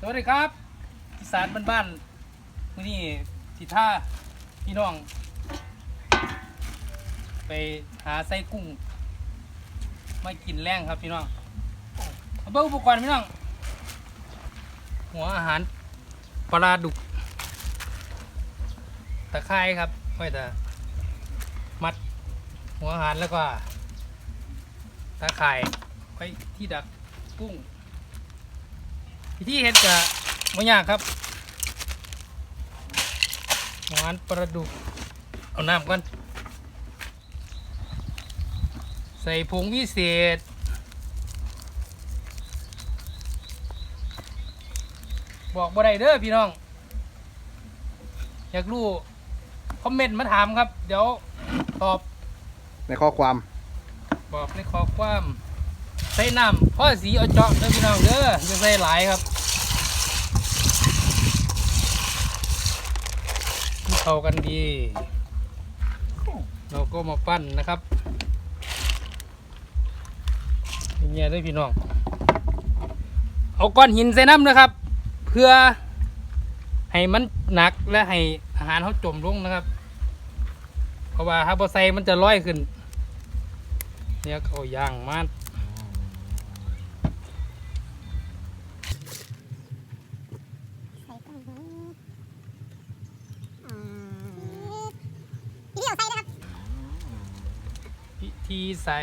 สวัสดีครับอีสานบ้านๆมื้อนี้สิท่าพี่น้อง ไปหาไส้กุ้งมากินแรงครับพี่น้องเอาเบิ่งอุปกรณ์พี่น้อง หัวอาหารปลาดุก ตะไคร้ครับไว้แต่มัดหัวอาหารแล้วก็ตะไคร่ไว้ที่ดักกุ้ง วิธีเฮ็ดกะไม่ยากครับหวานปลาดุกเอาน้ำก่อนใส่ผงวิเศษบอกบ่ได้เด้อพี่น้อง อยากรู้คอมเมนต์มาถามครับ เดี๋ยวตอบในข้อความ บอกในข้อความ ใส่น้ำพ่อสีเอาเจาะเด้อพี่น้องเด้ออย่าใส่หลายครับเข้ากันดี เราก็มาปั้นนะครับเงี้ยด้วยพี่น้อง เอาก้อนหินใส่น้ำนะครับ เพื่อให้มันหนักและให้อาหารเขาจมลงนะครับ เพราะว่าถ้าพอใส่มันจะลอยขึ้นเนี่ยเขาย่างมา พิธีใส่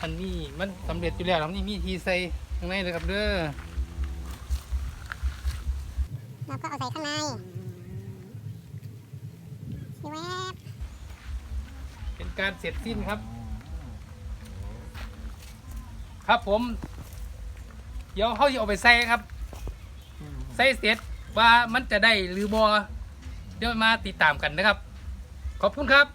อันนี้มันสำเร็จอยู่แล้วครับนี่มีทีใส่ข้างในเลยครับเด้อเราก็เอาใส่ข้างในแวบเป็นการเสร็จสิ้นครับ ครับผม เดี๋ยวเขาจะเอาไปใส่ครับ ใส่เสร็จว่ามันจะได้หรือบอ เดี๋ยวมาติดตามกันนะครับ ขอบคุณครับ